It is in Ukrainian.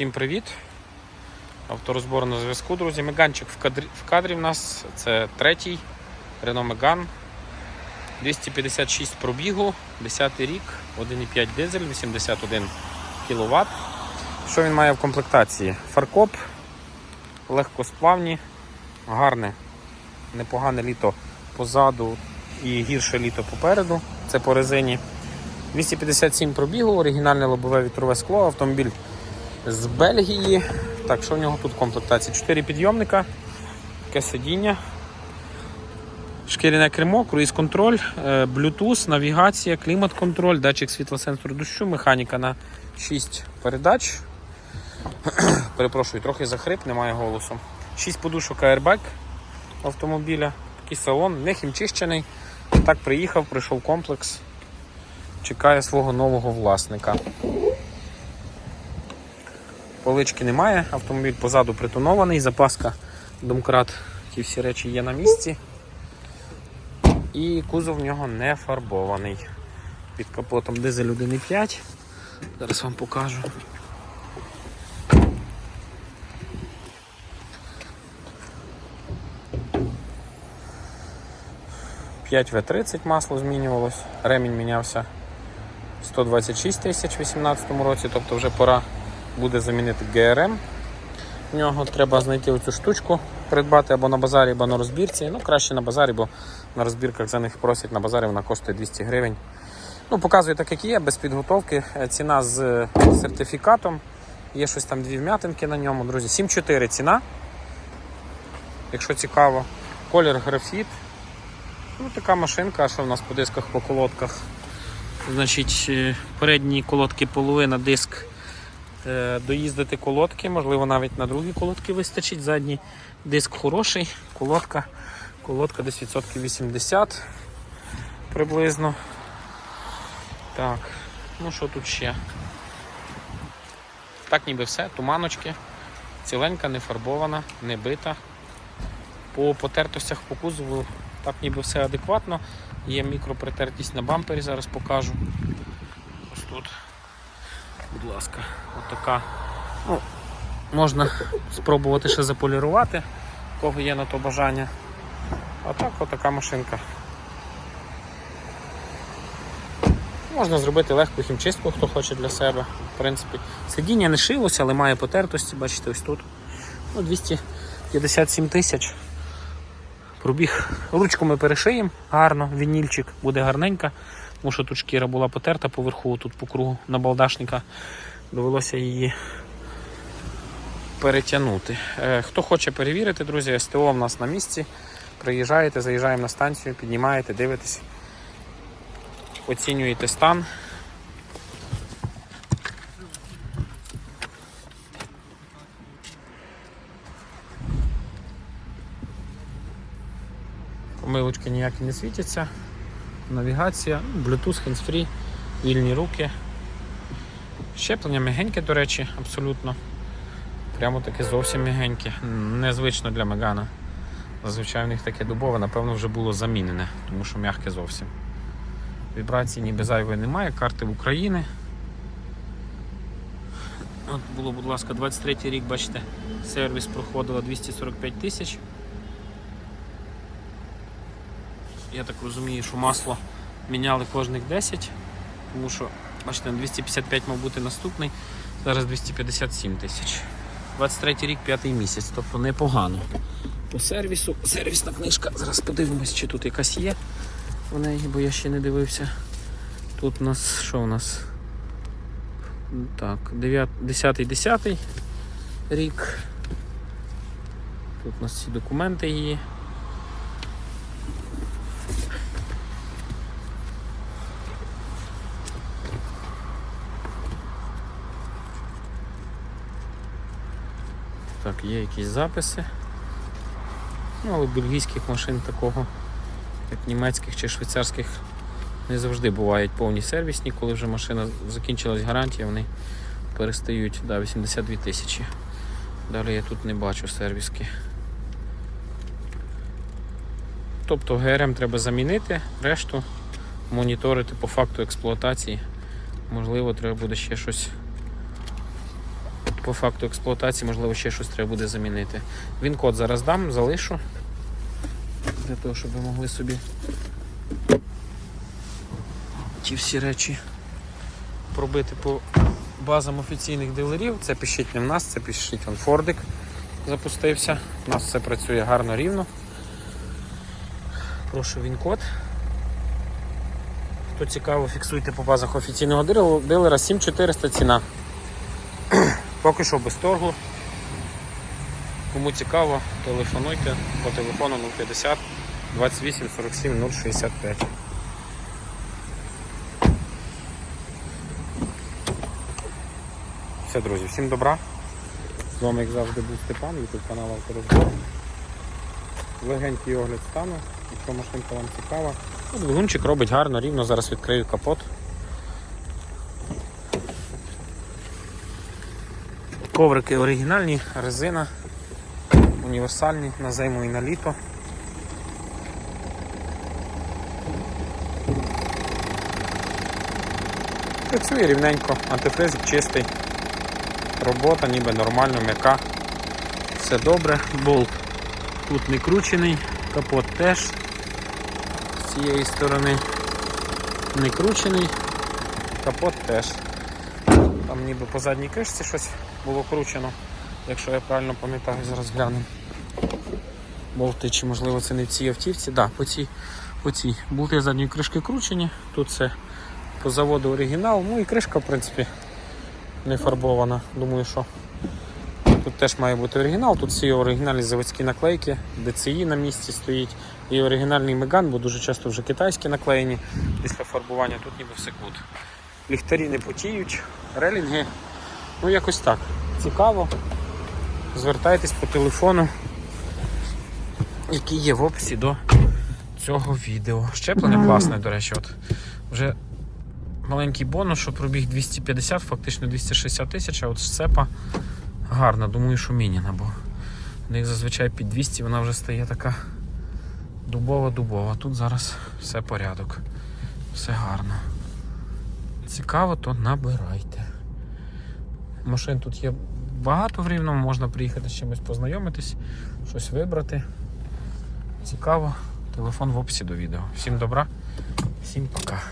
Всім привіт! Авторозбор на зв'язку, друзі. Меганчик в кадрі, в кадрі в нас це третій Renault Megane. 256 пробігу, 10 рік, 1,5 дизель, 81 кВт. Що він має в комплектації? Фаркоп, легкосплавні, гарне, непогане літо позаду і гірше літо попереду. Це по резині. 257 пробігу, оригінальне лобове вітрове скло, автомобіль з Бельгії. Так, що в нього тут в комплектації? 4 підйомника, таке сидіння, шкіряне кермо, круїз-контроль, е, Bluetooth, навігація, клімат-контроль, датчик світлосенсору дощу, механіка на 6 передач. Перепрошую, трохи захрип, немає голосу. 6 подушок airbag автомобіля, такий салон, не хімчищений. Так приїхав, прийшов комплекс чекає свого нового власника. Полички немає, автомобіль позаду притонований, запаска домкрат, ті всі речі є на місці. І кузов в нього не фарбований. Під капотом дизель 1,5. Зараз вам покажу. П'ять В30 масло змінювалось, ремінь мінявся 126 тисяч у 2018 році, тобто вже пора буде замінити ГРМ. В нього треба знайти оцю штучку, придбати або на базарі, або на розбірці. Ну, краще на базарі, бо на розбірках за них просять, на базарі вона коштує 200 гривень. Ну, Показую так, як є, без підготовки. Е, Ціна з е, сертифікатом. Є щось там дві вм'ятинки на ньому, друзі. 7,4 ціна. Якщо цікаво, колір графіт. Ну, така машинка, що в нас по дисках, по колодках. Значить, е, передні колодки половина, диск доїздити колодки, можливо, навіть на другі колодки вистачить. Задній диск хороший, колодка, колодка десь відсотків 80 приблизно. Так, ну що тут ще? Так ніби все, туманочки, ціленька, не фарбована, не бита. По потертостях по кузову так ніби все адекватно. Є мікропритертість на бампері, зараз покажу. Ось тут, будь ласка, отака. Ну, можна спробувати ще заполірувати, кого є на то бажання. А так отака машинка. Можна зробити легку хімчистку, хто хоче для себе. В принципі, сидіння не шилося, але має потертості, бачите, ось тут. Ну, 257 тисяч. Пробіг. Ручку ми перешиємо гарно, вінільчик буде гарненька, тому що тут шкіра була потерта поверху, тут по кругу на балдашника. Довелося її перетягнути. Е, Хто хоче перевірити, друзі, СТО в нас на місці. Приїжджаєте, заїжджаємо на станцію, піднімаєте, дивитесь, оцінюєте стан. Помилочки ніякі не світяться. Навігація, Bluetooth, hands-free, вільні руки. Щеплення м'ягеньке, до речі, абсолютно. Прямо таке зовсім м'ягеньке. Незвично для Мегана. Зазвичай в них таке дубове, напевно, вже було замінене, тому що м'яке зовсім. Вібрації ніби зайвої немає, карти в Україні. От було, будь ласка, 23 рік, бачите, сервіс проходило 245 тисяч. Я так розумію, що масло міняли кожних 10, тому що, бачите, на 255 мав бути наступний, зараз 257 тисяч. 23 рік, п'ятий місяць, тобто непогано. По сервісу, сервісна книжка, зараз подивимось, чи тут якась є в неї, бо я ще не дивився. Тут у нас що у нас? Так, 10-10 рік. Тут у нас всі документи є. Є якісь записи. Ну, але бельгійських машин такого, як німецьких чи швейцарських, не завжди бувають повні сервісні, коли вже машина закінчилась гарантія, вони перестають да, 82 тисячі. Далі я тут не бачу сервіски. Тобто ГРМ треба замінити, решту моніторити по факту експлуатації. Можливо, треба буде ще щось по факту експлуатації, можливо, ще щось треба буде замінити. Він код зараз дам, залишу. Для того, щоб ви могли собі ті всі речі пробити по базам офіційних дилерів. Це пишіть не в нас, це пишіть он Фордик запустився. У нас все працює гарно рівно. Прошу він код. Хто цікаво, фіксуйте по базах офіційного дилера 7400 ціна. Поки що без торгу. Кому цікаво, телефонуйте по телефону 050 28 47 065. Все, друзі, всім добра. З вами, як завжди, був Степан, YouTube канал Авторозбор. Легенький огляд стану, якщо машинка вам цікава. Ну, Двигунчик робить гарно, рівно, зараз відкрию капот. Коврики оригінальні, резина, універсальні на зиму і на літо. Працює рівненько, антифриз чистий, робота ніби нормально, м'яка. Все добре, болт тут не кручений, капот теж з цієї сторони не кручений, капот теж. Там ніби по задній кришці щось було кручено, якщо я правильно пам'ятаю, зараз гляну. Болти, чи можливо це не в цій автівці. Так, да, по цій, по цій. Болти задньої кришки кручені, тут це по заводу оригінал, ну і кришка в принципі не фарбована. Думаю, що тут теж має бути оригінал, тут всі оригінальні заводські наклейки, DCI на місці стоїть, і оригінальний Меган, бо дуже часто вже китайські наклеєні після фарбування, тут ніби все гуд. Ліхтарі не потіють, релінги. Ну якось так. Цікаво. Звертайтесь по телефону, який є в описі до цього відео. Щеплення класне, до речі, от вже маленький бонус, що пробіг 250, фактично 260 тисяч, а от сцепа гарна, думаю, що мініна, бо в них зазвичай під 200 вона вже стає така дубова-дубова. Тут зараз все порядок, все гарно. Цікаво, то набирайте. Машин тут є багато в рівному, можна приїхати з чимось познайомитись, щось вибрати. Цікаво. Телефон в описі до відео. Всім добра, всім пока.